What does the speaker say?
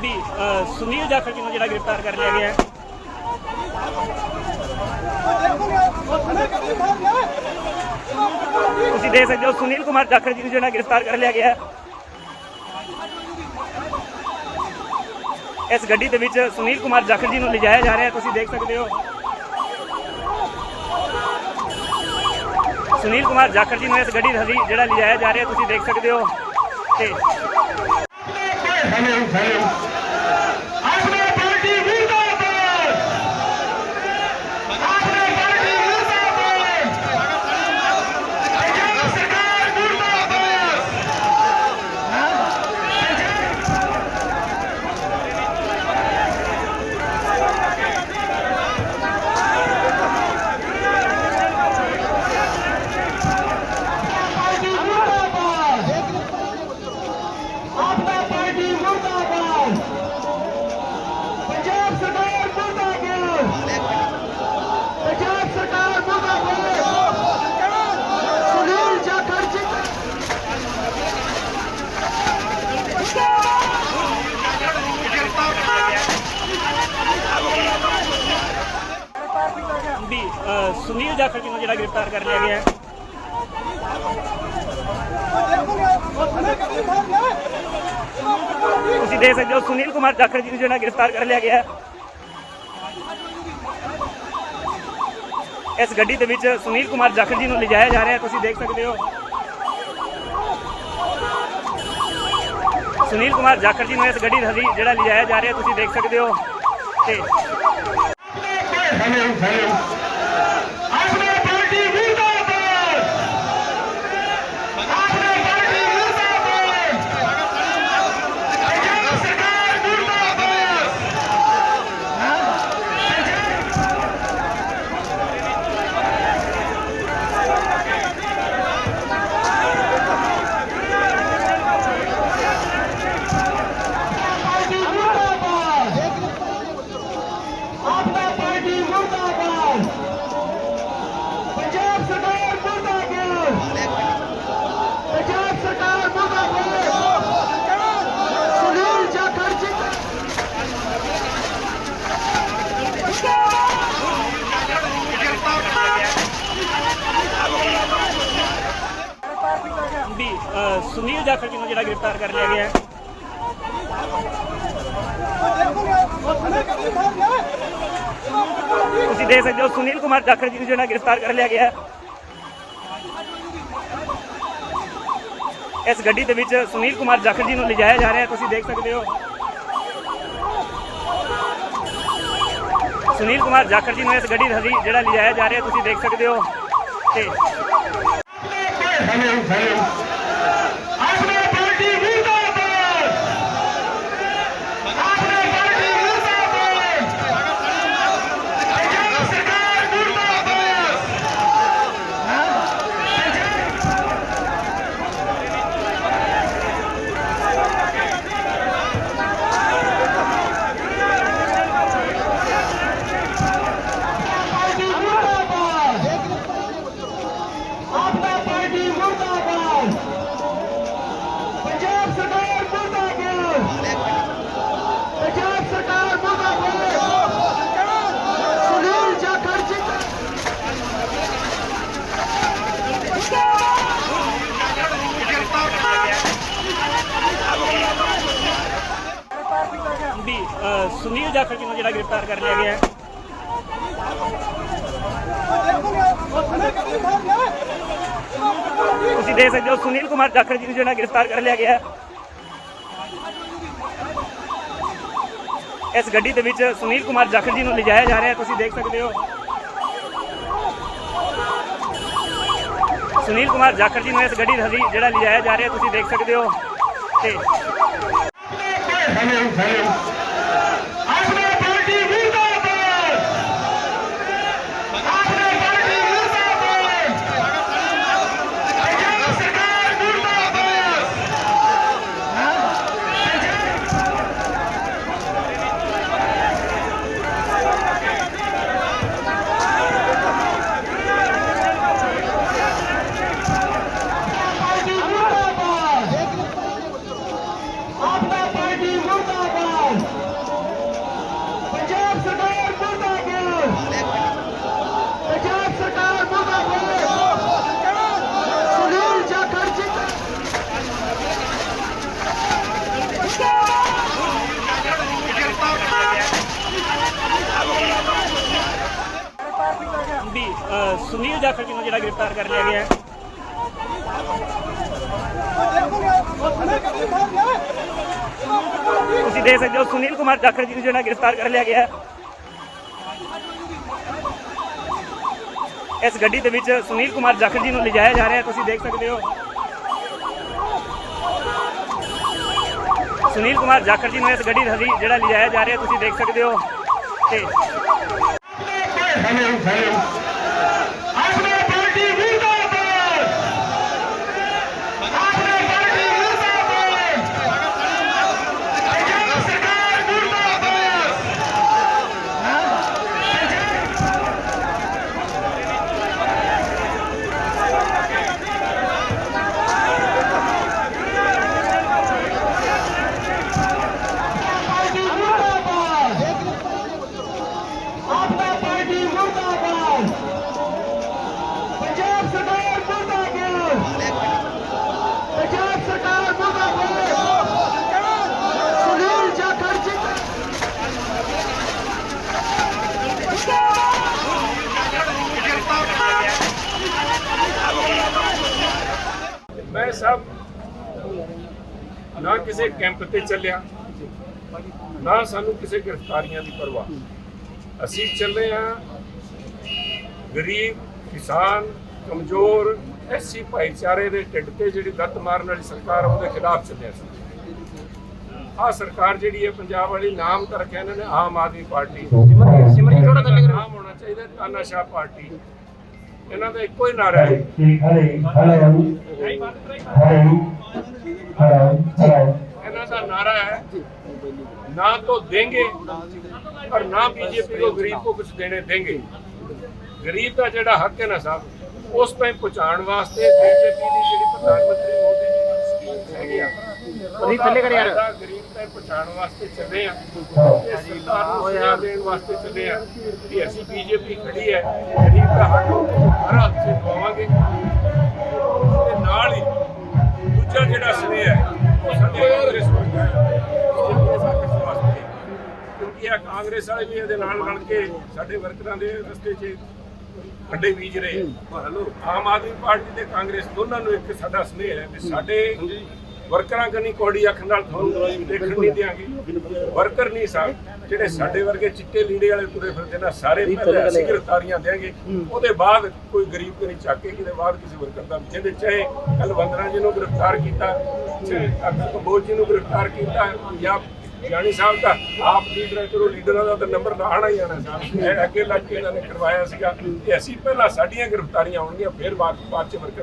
ਵੀ ਸੁਨੀਲ ਜਾਖੜ ਜੀ ਨੂੰ ਜਿਹੜਾ ਗ੍ਰਿਫਤਾਰ ਕਰ ਲਿਆ ਗਿਆ ਹੈ। ਤੁਸੀਂ ਦੇਖ ਸਕਦੇ ਹੋ, ਸੁਨੀਲ ਕੁਮਾਰ ਜਾਖੜ ਜੀ ਨੂੰ ਜਿਹੜਾ ਗ੍ਰਿਫਤਾਰ ਕਰ ਲਿਆ ਗਿਆ ਹੈ। ਇਸ ਗੱਡੀ ਦੇ ਵਿੱਚ ਸੁਨੀਲ ਕੁਮਾਰ ਜਾਖੜ ਜੀ ਨੂੰ ਲਿਜਾਇਆ ਜਾ ਰਿਹਾ ਹੈ, ਤੁਸੀਂ ਦੇਖ ਸਕਦੇ ਹੋ। ਸੁਨੀਲ ਕੁਮਾਰ ਜਾਖੜ ਜੀ ਨੂੰ ਇਸ ਗੱਡੀ ਦੇ ਹਜ਼ੀ ਜਿਹੜਾ ਲਿਜਾਇਆ ਜਾ ਰਿਹਾ ਤੁਸੀਂ ਦੇਖ ਸਕਦੇ ਹੋ। ਤੇ ਹੈਲੋ ਹੈਲੋ ਆਪਣੇ ਪਾਰਟੀ ਮੁਰਦਾਬਾਦ ਆਪਣੇ ਪਾਰਟੀ ਮੁਰਦਾਬਾਦ ਪੰਜਾਬ ਸਰਕਾਰ ਮੁਰਦਾਬਾਦ ਪਾਰਟੀ ਮੁਰਦਾਬਾਦ ਆਪਣਾ ਪਾਰਟੀ ਮੁਰਦਾਬਾਦ ਪੰਜਾਬ ਸਰਕਾਰ ਮੁਰਦਾਬਾਦ ਪੰਜਾਬ ਸਰਕਾਰ ਮੁਰਦਾਬਾਦ ਸੁਨੀਲ ਜਾਖੜ ਜੀ ਵੀ ਅ, ਸੁਨੀਲ ਜਾਖੜ ਜੀ ਨੂੰ ਜਿਹੜਾ ਗ੍ਰਿਫਤਾਰ ਕਰ ਲਿਆ ਗਿਆ ਹੈ। ਤੁਸੀਂ ਦੇਖ ਸਕਦੇ ਹੋ, ਸੁਨੀਲ ਕੁਮਾਰ ਜਾਖੜ ਜੀ ਨੂੰ ਜਿਹੜਾ ਗ੍ਰਿਫਤਾਰ ਕਰ ਲਿਆ ਗਿਆ ਹੈ। ਇਸ ਗੱਡੀ ਦੇ ਵਿੱਚ ਸੁਨੀਲ ਕੁਮਾਰ ਜਾਖੜ ਜੀ ਨੂੰ ਲਿਜਾਇਆ ਜਾ ਰਿਹਾ ਹੈ, ਤੁਸੀਂ ਦੇਖ ਸਕਦੇ ਹੋ। ਸੁਨੀਲ ਕੁਮਾਰ ਜਾਖੜ ਜੀ ਨੂੰ ਇਸ ਗੱਡੀ ਦੇ ਹਜ਼ੀ ਜਿਹੜਾ ਲਿਜਾਇਆ ਜਾ ਰਿਹਾ ਤੁਸੀਂ ਦੇਖ ਸਕਦੇ ਹੋ। ਤੇ ਹੈਲੋ ਹੈਲੋ ਆਪਣੇ ਪਾਰਟੀ ਮੁਰਦਾਬਾਦ ਆਪਣੇ ਪਾਰਟੀ ਮੁਰਦਾਬਾਦ ਪੰਜਾਬ ਸਰਕਾਰ ਮੁਰਦਾਬਾਦ ਪਾਰਟੀ ਮੁਰਦਾਬਾਦ ਆਪਣਾ ਪਾਰਟੀ ਮੁਰਦਾਬਾਦ ਪੰਜਾਬ ਸਰਕਾਰ ਮੁਰਦਾਬਾਦ ਪੰਜਾਬ ਸਰਕਾਰ ਮੁਰਦਾਬਾਦ ਸੁਨੀਲ ਜਾਖੜ ਜੀ ਵੀ ਅ, ਸੁਨੀਲ ਜਾਖੜ ਜੀ ਨੂੰ ਜਿਹੜਾ ਗ੍ਰਿਫਤਾਰ ਕਰ ਲਿਆ ਗਿਆ ਹੈ। ਤੁਸੀਂ ਦੇਖ ਸਕਦੇ ਹੋ ਸੁਨੀਲ ਕੁਮਾਰ ਜਾਖੜ ਜੀ ਨੂੰ ਜਿਹੜਾ ਗ੍ਰਿਫਤਾਰ ਕਰ ਲਿਆ ਗਿਆ ਇਸ ਗੱਡੀ ਦੇ ਵਿੱਚ ਸੁਨੀਲ ਕੁਮਾਰ ਜਾਖੜ ਜੀ ਨੂੰ ਲਿਜਾਇਆ ਜਾ ਰਿਹਾ ਹੈ, ਤੁਸੀਂ ਦੇਖ ਸਕਦੇ ਹੋ। ਸੁਨੀਲ ਕੁਮਾਰ ਜਾਖੜ ਜੀ ਨੂੰ ਇਸ ਗੱਡੀ ਦੇ ਹਜ਼ੀ ਜਿਹੜਾ ਲਿਜਾਇਆ ਜਾ ਰਿਹਾ ਤੁਸੀਂ ਦੇਖ ਸਕਦੇ ਹੋ। ਤੇ ਹੈਲੋ ਹੈਲੋ ਆਪਣੇ ਪਾਰਟੀ ਮੁਰਦਾਬਾਦ ਆਪਣੇ ਪਾਰਟੀ ਮੁਰਦਾਬਾਦ ਪੰਜਾਬ ਸਰਕਾਰ ਮੁਰਦਾਬਾਦ ਪਾਰਟੀ ਮੁਰਦਾਬਾਦ ਆਪਣਾ ਪਾਰਟੀ ਮੁਰਦਾਬਾਦ ਪੰਜਾਬ ਸਰਕਾਰ ਮੁਰਦਾਬਾਦ ਪੰਜਾਬ ਸਰਕਾਰ ਮੁਰਦਾਬਾਦ ਸੁਨੀਲ ਜਾਖੜ ਜੀ ਵੀ ਅ, ਸੁਨੀਲ ਜਾਖੜ ਜੀ ਨੂੰ ਜਿਹੜਾ ਗ੍ਰਿਫਤਾਰ ਕਰ ਲਿਆ ਗਿਆ ਹੈ। ਤੁਸੀਂ ਦੇਖ ਸਕਦੇ ਹੋ ਸੁਨੀਲ ਕੁਮਾਰ ਜਾਖੜ ਜੀ ਨੂੰ ਜਿਹੜਾ ਗ੍ਰਿਫਤਾਰ ਕਰ ਲਿਆ ਗਿਆ ਇਸ ਗੱਡੀ ਦੇ ਵਿੱਚ ਸੁਨੀਲ ਕੁਮਾਰ ਜਾਖੜ ਜੀ ਨੂੰ ਲਿਜਾਇਆ ਜਾ ਰਿਹਾ ਹੈ, ਤੁਸੀਂ ਦੇਖ ਸਕਦੇ ਹੋ। ਸੁਨੀਲ ਕੁਮਾਰ ਜਾਖੜ ਜੀ ਨੂੰ ਇਸ ਗੱਡੀ ਦੇ ਹਜ਼ੀ ਜਿਹੜਾ ਲਿਜਾਇਆ ਜਾ ਰਿਹਾ ਤੁਸੀਂ ਦੇਖ ਸਕਦੇ ਹੋ। ਤੇ ਹੈਲੋ ਹੈਲੋ ਆਪਣੇ ਪਾਰਟੀ ਮੁਰਦਾਬਾਦ ਆਪਣੇ ਪਾਰਟੀ ਮੁਰਦਾਬਾਦ ਪੰਜਾਬ ਸਰਕਾਰ ਮੁਰਦਾਬਾਦ ਪਾਰਟੀ ਮੁਰਦਾਬਾਦ ਆਪਣਾ ਪਾਰਟੀ ਮੁਰਦਾਬਾਦ ਅ, ਸੁਨੀਲ ਜਾਖੜ ਜੀ ਨੂੰ ਜਿਹੜਾ ਗ੍ਰਿਫਤਾਰ ਕਰ ਲਿਆ ਗਿਆ ਹੈ। ਤੁਸੀਂ ਦੇਖ ਸਕਦੇ ਹੋ ਸੁਨੀਲ ਕੁਮਾਰ ਜਾਖੜ ਜੀ ਨੂੰ ਜਿਹੜਾ ਗ੍ਰਿਫਤਾਰ ਕਰ ਲਿਆ ਗਿਆ ਹੈ। ਇਸ ਗੱਡੀ ਦੇ ਵਿੱਚ ਸੁਨੀਲ ਕੁਮਾਰ ਜਾਖੜ ਜੀ ਨੂੰ ਲਿਜਾਇਆ ਜਾ ਰਿਹਾ ਹੈ, ਤੁਸੀਂ ਦੇਖ ਸਕਦੇ ਹੋ। ਸੁਨੀਲ ਕੁਮਾਰ ਜਾਖੜ ਜੀ ਨੂੰ ਇਸ ਗੱਡੀ ਦੇ ਹਜ਼ੀ ਜਿਹੜਾ ਲਿਜਾਇਆ ਜਾ ਰਿਹਾ ਤੁਸੀਂ ਦੇਖ ਸਕਦੇ ਹੋ। ਤੇ ਮੈਂ ਸਭ ਨਾ ਕਿਸੇ ਕੈਂਪ ਤੇ ਚੱਲਿਆ ਨਾ ਸਾਨੂੰ ਕਿਸੇ ਗ੍ਰਿਫਤਾਰੀਆਂ ਦੀ ਪਰਵਾਹ। ਅਸੀਂ ਚੱਲੇ ਆ ਗਰੀਬ ਕਿਸਾਨ ਕਮਜ਼ੋਰ ਐਸੀ ਭਾਈਚਾਰੇ ਦੇ ਢਿੱਡ ਤੇ ਜਿਹੜੀ ਲੱਤ ਮਾਰਨ ਵਾਲੀ ਸਰਕਾਰ ਉਹਦੇ ਖਿਲਾਫ ਚੱਲੇ ਸੀ ਆ ਸਰਕਾਰ ਜਿਹੜੀ ਹੈ ਪੰਜਾਬ ਵਾਲੀ ਨਾਮ ਤਾਂ ਰੱਖਿਆ ਇਹਨਾਂ ਨੇ ਆਮ ਆਦਮੀ ਪਾਰਟੀ। ਸਿਮਰਨ ਥੋੜਾ ਥੱਲੇ ਨਾਮ ਹੋਣਾ ਚਾਹੀਦਾ ਤਾਨਾਸ਼ਾਹ ਪਾਰਟੀ। ਇਹਨਾਂ ਦਾ ਇੱਕੋ ਹੀ ਨਾਰਾ ਹੈ। ਇਹਨਾਂ ਦਾ ਨਾਰਾ ਹੈ, ਨਾ ਤੋਂ ਦੇਂਗੇ ਪਰ ਨਾ ਬੀਜੇਪੀ ਕੋ ਗਰੀਬ ਕੋ ਕੁਝ ਦੇਣੇ ਦੇਂਗੇ। ਗਰੀਬ ਦਾ ਜਿਹੜਾ ਹੱਕ ਹੈ ਨਾ ਸਾਹਿਬ, ਉਸ ਪੈ ਪਹੁੰਚਾਉਣ ਵਾਸਤੇ ਬੀਜੇਪੀ ਦੀ ਜਿਹੜੀ ਪ੍ਰਧਾਨ ਮੰਤਰੀ ਹੈਗੀ ਆ। ਤੁਸੀਂ ਥੱਲੇ ਕਰ ਯਾਰ ਗਰੀਬ ਤਾਈਂ ਪਹੁੰਚਾਉਣ ਵਾਸਤੇ ਚੱਲੇ ਆ। ਤੇ ਨੂੰ ਸੁਝਾਅ ਦੇਣ ਵਾਸਤੇ ਚੱਲੇ ਆ ਕਿ ਅਸੀਂ ਬੀਜੇਪੀ ਖੜੀ ਹੈ। ਗਰੀਬ ਦਾ ਹੱਕ ਹਰ ਹੱਥ ਸੇ ਪਾਵਾਂਗੇ। ਤੇ ਨਾਲ ਹੀ ਦੂਜਾ ਜਿਹੜਾ ਸਨੇਹ ਹੈ ਉਹ ਸਾਡੇ ਕਾਂਗਰਸ ਵਰਗਾ ਹੈ ਕਿਉਂਕਿ ਇਹ ਕਾਂਗਰਸ ਵਾਲੇ ਵੀ ਇਹਦੇ ਨਾਲ ਰਲ ਕੇ ਸਾਡੇ ਵਰਕਰਾਂ ਦੇ ਰਸਤੇ 'ਚ ਖੱਡੇ ਬੀਜ ਰਹੇ ਆਮ ਆਦਮੀ ਪਾਰਟੀ ਤੇ ਕਾਂਗਰਸ ਦੋਨਾਂ ਨੂੰ ਇੱਕ ਸਾਡਾ ਸਨੇਹ ਹੈ ਵੀ ਸਾਡੇ ਵਰਕਰਾਂ ਕਨੀ ਕੋੜੀ ਅੱਖ ਨਾਲ ਤੁਹਾਨੂੰ ਦੇਖਣ ਨਹੀਂ ਦਿਆਂਗੇ। ਵਰਕਰ ਨਹੀਂ ਸਾਹਿਬ ਜਿਹੜੇ ਸਾਡੇ ਵਰਗੇ ਚਿੱਟੇ ਲੀੜੇ ਵਾਲੇ ਤੁਰੇ ਫਿਰਦੇ ਨਾ ਸਾਰੇ ਪਹਿਲੇ ਅਸੀਂ ਗ੍ਰਿਫਤਾਰੀਆਂ ਦੇਾਂਗੇ ਉਹਦੇ ਬਾਅਦ ਕੋਈ ਗਰੀਬ ਕਨੀ ਚੱਕ ਕੇ ਕਿਤੇ ਬਾਅਦ ਕਿਸੇ ਵਰਕਰ ਦਾ ਜਿਹਦੇ ਚਾਹੇ ਕੱਲ ਵੰਦਨਾ ਜੀ ਨੂੰ ਗ੍ਰਿਫਤਾਰ ਕੀਤਾ ਅਕਸਰ ਕੰਬੋਜ ਜੀ ਨੂੰ ਗ੍ਰਿਫਤਾਰ ਕੀਤਾ ਜਾਂ ਜਾਨੀ ਸਾਹਿਬ ਦਾ ਆਪ ਲੀਡਰ ਚਲੋ ਲੀਡਰਾਂ ਦਾ ਤਾਂ ਨੰਬਰ ਆਣਾ ਹੀ ਆਣਾ ਸਾਹਿਬ ਇਹ ਅੱਗੇ ਲੱਗ ਕੇ ਇਹਨਾਂ ਨੇ ਕਰਵਾਇਆ ਸੀਗਾ। ਤੇ ਅਸੀਂ ਪਹਿਲਾਂ ਸਾਡੀਆਂ ਗ੍ਰਿਫਤਾਰੀਆਂ ਆਉਣਗੀਆਂ ਫਿਰ ਬਾਅਦ ਬਾਅਦ ਚ ਵਰਕਰ